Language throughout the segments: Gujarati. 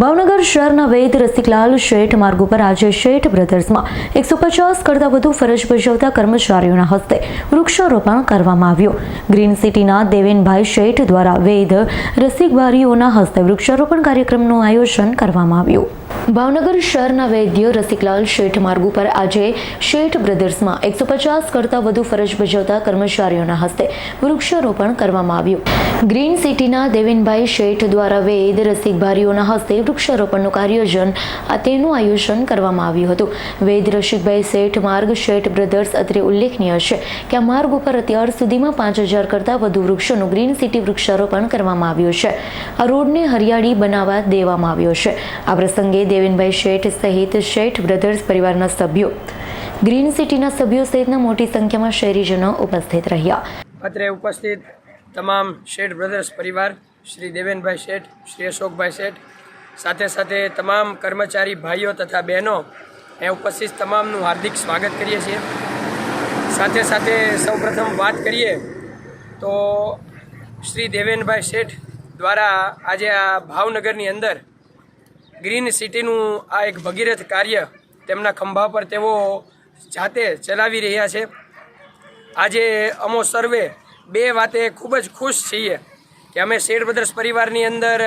ભાવનગર શહેરના વૈદ રસિકલાલ શેઠ માર્ગ ઉપર આજે શેઠ બ્રધર્સમાં એકસો પચાસ કરતાં વધુ ફરજ બજાવતા કર્મચારીઓના હસ્તે વૃક્ષારોપણ કરવામાં આવ્યું. ગ્રીન સિટીના દેવેનભાઈ શેઠ દ્વારા વૈદ રસિકબારીઓના હસ્તે વૃક્ષારોપણ કાર્યક્રમનું આયોજન કરવામાં આવ્યું. ભાવનગર શહેરના વૈદ્ય રસિકલાલ શેઠ માર્ગ ઉપર આજે શેઠ બ્રધર્સમાં એકસો પચાસ કરતાં વધુ ફરજ બજાવતા કર્મચારીઓના હસ્તે વૃક્ષારોપણ કરવામાં આવ્યું. ગ્રીન સિટીના દેવેનભાઈ શેઠ દ્વારા વેદ રસિકભારીઓના હસ્તે વૃક્ષારોપણનું કાર્યોજન તેનું આયોજન કરવામાં આવ્યું હતું. વેદ રસિકભાઈ શેઠ માર્ગ, શેઠ બ્રધર્સ અત્રે ઉલ્લેખનીય છે કે આ માર્ગ ઉપર અત્યાર સુધીમાં પાંચ હજાર કરતાં વધુ વૃક્ષોનું ગ્રીન સિટી વૃક્ષારોપણ કરવામાં આવ્યું છે. આ રોડને હરિયાળી બનાવવા દેવામાં આવ્યો છે. આ પ્રસંગે દેવેનભાઈ શેઠ સહિત શેઠ બ્રધર્સ પરિવારના સભ્યો, ગ્રીન સિટીના સભ્યો સહિતના મોટી સંખ્યામાં શહેરીજનો ઉપસ્થિત રહ્યા. અત્રે ઉપસ્થિત તમામ શેઠ બ્રધર્સ પરિવાર, શ્રી દેવેનભાઈ શેઠ, શ્રી અશોકભાઈ શેઠ, સાથે સાથે તમામ કર્મચારી ભાઈઓ તથા બહેનો એ ઉપસ્થિત તમામનું હાર્દિક સ્વાગત કરીએ છીએ. સાથે સાથે સૌપ્રથમ વાત કરીએ તો શ્રી દેવેનભાઈ શેઠ દ્વારા આજે આ ભાવનગરની અંદર ગ્રીન સિટીનું આ એક ભગીરથ કાર્ય તેમના ખંભા પર તેઓ જાતે ચલાવી રહ્યા છે. આજે અમો સર્વે બે વાતે ખૂબ જ ખુશ છીએ કે અમે શેઠ બ્રધર્સ પરિવારની અંદર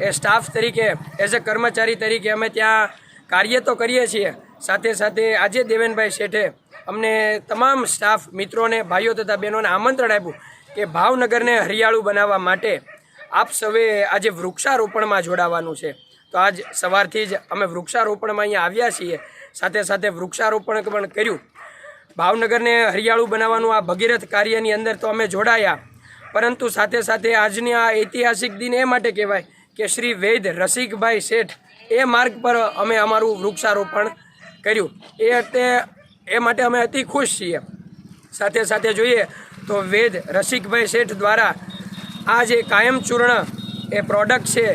એ સ્ટાફ તરીકે, એઝ અ કર્મચારી તરીકે અમે ત્યાં કાર્ય તો કરીએ છીએ. સાથે સાથે આજે દેવેનભાઈ શેઠે અમને તમામ સ્ટાફ મિત્રોને, ભાઈઓ તથા બહેનોને આમંત્રણ આપ્યું કે ભાવનગરને હરિયાળું બનાવવા માટે આપ સૌએ આજે વૃક્ષારોપણમાં જોડાવાનું છે. તો આજ સવારથી જ અમે વૃક્ષારોપણમાં અહીંયા આવ્યા છીએ. સાથે સાથે વૃક્ષારોપણ પણ કર્યું. ભાવનગરને હરિયાળું બનાવવાનું આ ભગીરથ કાર્યની અંદર તો અમે જોડાયા. પરંતુ સાથે સાથે આજની આ ઐતિહાસિક દિન એ માટે કહેવાય કે શ્રી વૈદ રસિકભાઈ શેઠ એ માર્ગ પર અમે અમારું વૃક્ષારોપણ કર્યું. એ તે એ માટે અમે અતિ ખુશ છીએ. સાથે સાથે જોઈએ તો વેદ રસિકભાઈ શેઠ દ્વારા આ જે કાયમ ચૂર્ણ એ પ્રોડક્ટ છે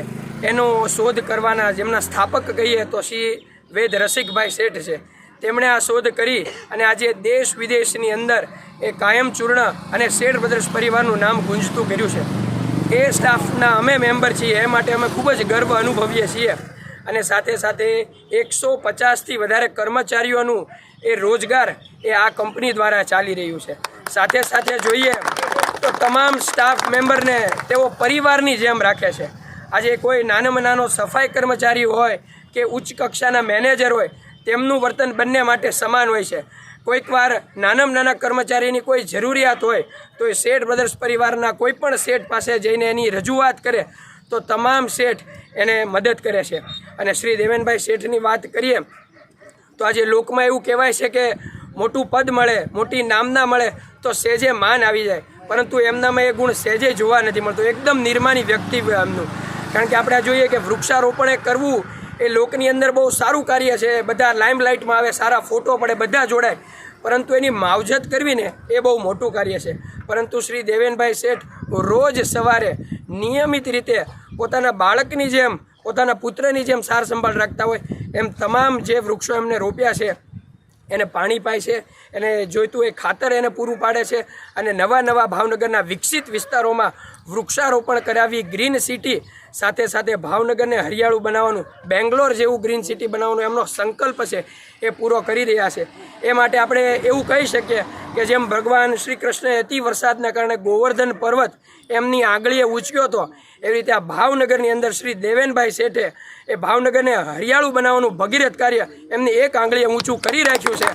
એનો શોધ કરવાના જેમના સ્થાપક કહીએ તો શ્રી વેદ રસિકભાઈ શેઠ છે. તેમણે આ શોધ કરી અને આજે દેશ વિદેશની અંદર એ કાયમ ચૂર્ણ અને શેઠ બ્રધર્સ પરિવારનું નામ ગુંજતું કર્યું છે. એ સ્ટાફના અમે મેમ્બર છીએ, એ માટે અમે ખૂબ જ ગર્વ અનુભવીએ છીએ. અને સાથે સાથે એકસો પચાસથી વધારે કર્મચારીઓનું એ રોજગાર એ આ કંપની દ્વારા ચાલી રહ્યું છે. સાથે સાથે જોઈએ તો તમામ સ્ટાફ મેમ્બરને તેઓ પરિવારની જેમ રાખે છે. આજે કોઈ નાનામાં નાનો સફાઈ કર્મચારી હોય કે ઉચ્ચ કક્ષાના મેનેજર હોય, તેમનું વર્તન બંને માટે સમાન હોય છે. કોઈક વાર નાનામાં નાના કર્મચારીની કોઈ જરૂરિયાત હોય, તો એ શેઠ બ્રધર્સ પરિવારના કોઈ પણ શેઠ પાસે જઈને એની રજૂઆત કરે, તો તમામ શેઠ એને મદદ કરે છે. અને શ્રી દેવેનભાઈ શેઠની વાત કરીએ, તો આજે લોકમાં એવું કહેવાય છે કે મોટું પદ મળે, મોટી નામના મળે, તો સેજે માન આવી જાય. પરંતુ એમનામાં એ ગુણ સેજે જોવા નથી મળતો. એકદમ નિર્માની વ્યક્તિ એમનું. કારણ કે આપણે જોઈએ કે વૃક્ષારોપણ એ કરવું એ લોકની અંદર બહુ સારું કાર્ય છે. બધા લાઇમલાઇટમાં આવે, સારા ફોટો પડે, બધા જોડાય. પરંતુ એની માવજત કરવી ને એ બહુ મોટું કાર્ય છે. પરંતુ શ્રી દેવેનભાઈ શેઠ રોજ સવારે નિયમિત રીતે પોતાના બાળકની જેમ, પોતાના પુત્રની જેમ સાર સંભાળ રાખતા હોય. એમ તમામ જે વૃક્ષો એમને રોપ્યા છે, એને પાણી પાય છે, એને જોઈતું એ ખાતર એને પૂરું પાડે છે અને નવા નવા ભાવનગરના વિકસિત વિસ્તારોમાં વૃક્ષારોપણ કરાવી ગ્રીન સિટી સાથે સાથે ભાવનગરને હરિયાળું બનાવવાનું, બેંગ્લોર જેવું ગ્રીન સિટી બનાવવાનો એમનો સંકલ્પ છે એ પૂરો કરી રહ્યા છે. એ માટે આપણે એવું કહી શકીએ કે જેમ ભગવાન શ્રી કૃષ્ણએ અતિ વરસાદના કારણે ગોવર્ધન પર્વત એમની આંગળીએ ઉંચક્યો હતો, એવી રીતે આ ભાવનગરની અંદર શ્રી દેવેનભાઈ શેઠે એ ભાવનગરને હરિયાળું બનાવવાનું ભગીરથ કાર્ય એમની એક આંગળીએ ઊંચું કરી રાખ્યું છે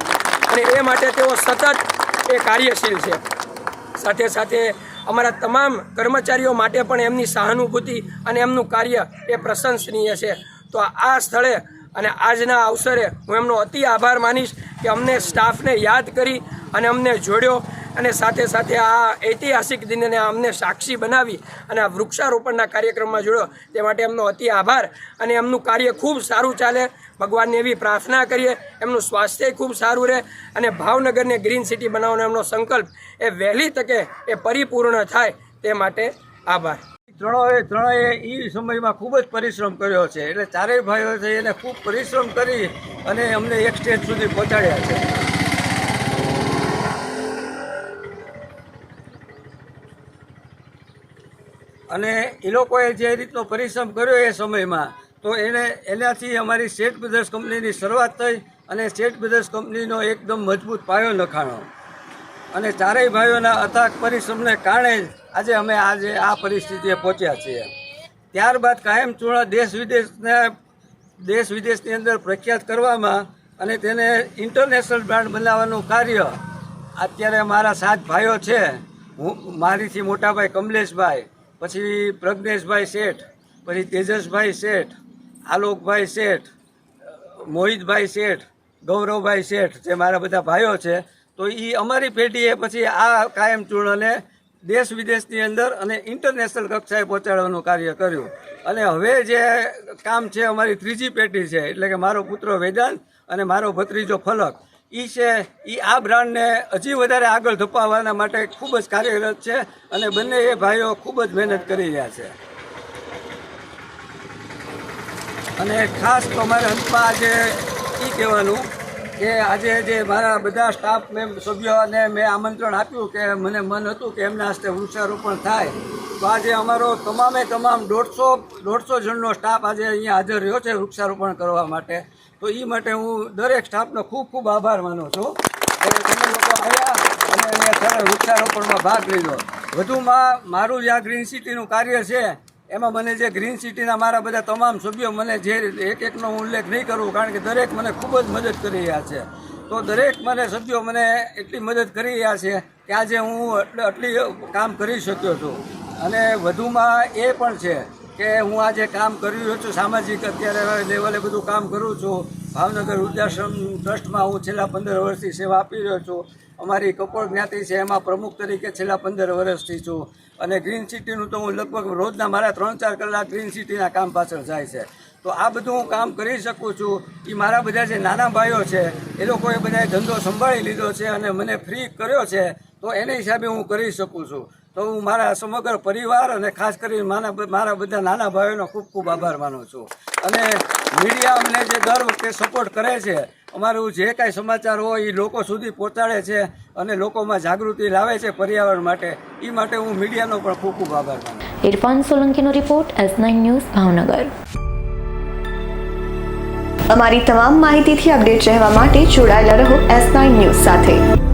અને એ માટે તેઓ સતત એ કાર્યશીલ છે. સાથે સાથે અમારા તમામ કર્મચારીઓ માટે પણ એમની સહાનુભૂતિ અને એમનું કાર્ય એ પ્રશંસનીય છે. તો આ સ્થળે અને આજના અવસરે હું એમનો અતિ આભાર માનીશ કે અમને સ્ટાફને યાદ કરી અને અમને જોડ્યો અને સાથે સાથે આ ઐતિહાસિક દિનને અમને સાક્ષી બનાવી અને આ વૃક્ષારોપણના કાર્યક્રમમાં જોડ્યો. તે માટે એમનો અતિ આભાર અને એમનું કાર્ય ખૂબ સારું ચાલે ભગવાનને એવી પ્રાર્થના કરીએ, એમનું સ્વાસ્થ્ય ખૂબ સારું રહે અને ભાવનગરને ગ્રીન સિટી બનાવવાનો એમનો સંકલ્પ એ વહેલી તકે એ પરિપૂર્ણ થાય તે માટે આભાર. ત્રણોએ ત્રણેય એ સમયમાં ખૂબ જ પરિશ્રમ કર્યો છે. એટલે ચારેય ભાઈઓ છે એને ખૂબ પરિશ્રમ કરી અને અમને એક સ્ટેજ સુધી પહોંચાડ્યા છે. અને એ લોકોએ જે રીતનો પરિશ્રમ કર્યો એ સમયમાં તો એને એનાથી અમારી સેટ બ્રધર્સ કંપનીની શરૂઆત થઈ અને સેટ બ્રધર્સ કંપનીનો એકદમ મજબૂત પાયો નખાણો. અને ચારેય ભાઈઓના અથાગ પરિશ્રમને કારણે જ આજે અમે આજે આ પરિસ્થિતિએ પહોંચ્યા છીએ. ત્યારબાદ કાયમ ચૂડા દેશ વિદેશને દેશ વિદેશની અંદર પ્રખ્યાત કરવામાં અને તેને ઇન્ટરનેશનલ બ્રાન્ડ બનાવવાનું કાર્ય અત્યારે મારા સાત ભાઈઓ છે. હું મારીથી મોટાભાઈ કમલેશભાઈ, પછી પ્રજ્ઞેશભાઈ શેઠ, પછી તેજસભાઈ શેઠ આલોકભાઈ શેઠ, મોહિતભાઈ શેઠ, ગૌરવભાઈ શેઠ જે મારા બધા ભાઈઓ છે, તો એ અમારી પેઢીએ પછી આ કાયમ ચૂર્ણને દેશ વિદેશની અંદર અને ઇન્ટરનેશનલ કક્ષાએ પહોંચાડવાનું કાર્ય કર્યું. અને હવે જે કામ છે અમારી ત્રીજી પેઢી છે, એટલે કે મારો પુત્ર વેદાંત અને મારો ભત્રીજો ફલક એ છે એ આ બ્રાન્ડને હજી વધારે આગળ ધપાવવાના માટે ખૂબ જ કાર્યરત છે અને બંને એ ભાઈઓ ખૂબ જ મહેનત કરી રહ્યા છે. અને ખાસ તો મારે અંતમાં આજે એ કહેવાનું કે આજે જે મારા બધા સ્ટાફ મેમ સભ્યોને મેં આમંત્રણ આપ્યું કે મને મન હતું કે એમના હસ્તે વૃક્ષારોપણ થાય, તો આજે અમારો તમામે તમામ દોઢસો દોઢસો જણનો સ્ટાફ આજે અહીંયા હાજર રહ્યો છે વૃક્ષારોપણ કરવા માટે. તો એ માટે હું દરેક સ્ટાફનો ખૂબ ખૂબ આભાર માનું છું. તમે લોકો આવ્યા અને અહીંયા વૃક્ષારોપણમાં ભાગ લીધો. વધુમાં મારું જે આ ગ્રીન સિટીનું કાર્ય છે એમાં મને જે ગ્રીન સિટીના મારા બધા તમામ સભ્યો મને જે એક એકનો ઉલ્લેખ નહીં કરું, કારણ કે દરેક મને ખૂબ જ મદદ કરી રહ્યા છે. તો દરેક મને સભ્યો મને એટલી મદદ કરી રહ્યા છે કે આજે હું આટલી કામ કરી શક્યો છું. અને વધુમાં એ પણ છે કે હું આજે કામ કરી રહ્યો છું સામાજિક અત્યારે લેવલે બધું કામ કરું છું. ભાવનગર વૃદ્ધાશ્રમ ટ્રસ્ટમાં હું છેલ્લા પંદર વર્ષથી સેવા આપી રહ્યો છું. અમારી કપોળ જ્ઞાતિ છે, એમાં પ્રમુખ તરીકે છેલ્લા પંદર વર્ષથી છું. અને ગ્રીન સિટીનું તો હું લગભગ રોજના મારા ત્રણ ચાર કલાક ગ્રીન સિટીના કામ પાછળ જાય છે. તો આ બધું હું કામ કરી શકું છું. એ મારા બધા જે નાના ભાઈઓ છે, એ લોકોએ બધાએ ધંધો સંભાળી લીધો છે અને મને ફ્રી કર્યો છે, તો એને હિસાબે હું કરી શકું છું. તો હું મારા સમગ્ર પરિવાર અને ખાસ કરીને મારા મારા બધા નાના ભાઈઓનો ખૂબ ખૂબ આભાર માનું છું. અને મીડિયા અમને જે દર વખતે સપોર્ટ કરે છે અમારું જે કાંઈ સમાચાર હોય એ લોકો સુધી પહોંચાડે છે અને લોકોમાં જાગૃતિ લાવે છે પર્યાવરણ માટે એ માટે હું મીડિયાનો પણ ખૂબ ખૂબ આભાર માનું છું. Irfan સોલંકીનો report S nine news Bhavnagar. અમારી તમામ માહિતીથી અપડેટ રહેવા માટે જોડાયેલા રહો એસ નાઇન ન્યૂઝ સાથે.